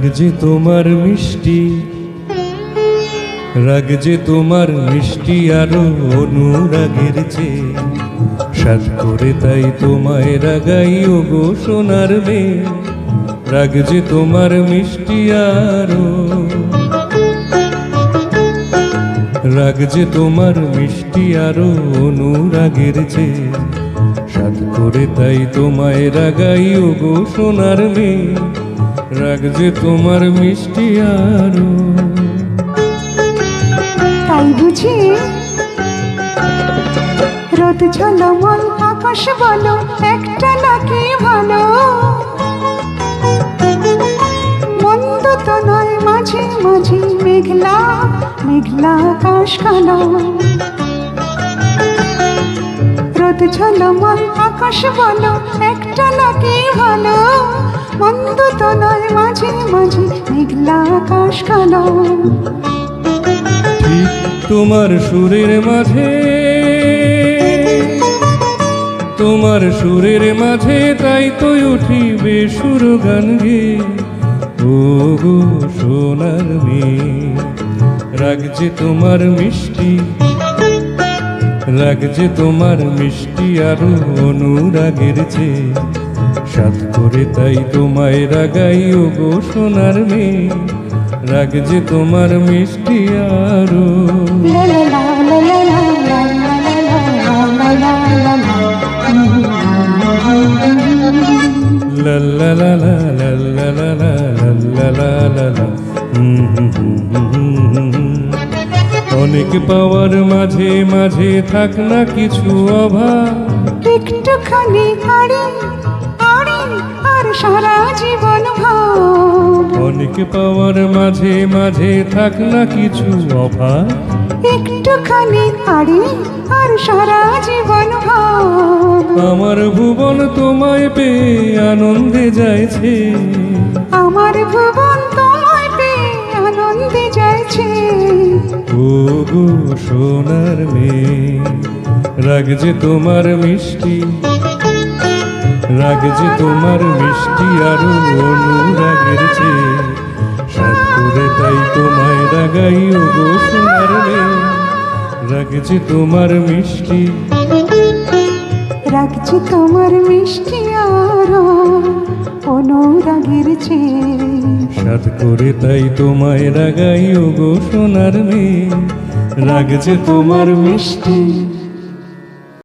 রাগ যে তোমার মিষ্টি রাগ যে তোমার মিষ্টি আরও অনুরাগের চেয়ে। সাত করে তাই তোমায় রাগাই ও গো সোনার মেয়ে রাগ যে তোমার মিষ্টি আরও। রাগ যে তোমার মিষ্টি আরও অনুরাগের চেয়ে। সাত করে তাই তোমায় রাগাই ও গো সোনার মেয়ে যে তোমার মিষ্টি আরও। তাই বুঝি রোদ ঝলমল, আকাশ বলো, একটা নাকি ভালো। মন্দ তো নয়, মাঝে মাঝে মেঘলা মেঘলা আকাশ কালো। রোদ ঝলমল, আকাশ বলো, একটা আকাশ কালো। ঠিক তোমার সুরের মাঝে, তোমার সুরের মাঝে তাই তো উঠিবে সুর গান গে। ও গো সোনার রাগ যে তোমার মিষ্টি যে তোমার মিষ্টি আরও অনুরাগের চেয়ে। সাত করে তাই তোমায় রাগাই ও গো সোনার মেয়ে। রাখছে তোমার মিষ্টি আরও অনেক পাওয়ার মাঝে মাঝে থাক না কিছু অভাব একটুখানি আরে আর সারা জীবন অনেক পাওয়ার মাঝে মাঝে থাক না কিছু অভাব। একটুখানি আড়ি আর সারা জীবন আমার ভুবন তোমায় পেয়ে আনন্দে যাইছে। আমার ভুবন তোমায় পেয়ে আনন্দে যাইছে। ও গো সোনার মেয়ে রাগ যে তোমার মিষ্টি। রাগ যে তোমার মিষ্টি আর অনুরাগের চেয়ে। করে তাই তোমায় রাগাই ও গো সোনার মেয়ে রাগ যে তোমার মিষ্টি। রাখছি তোমার মিষ্টি আরও অনুরাগের চেয়ে। সাত করে তাই তোমায় রাগাই ও গো সোনার মেয়ে। রাগ যে তোমার মিষ্টি।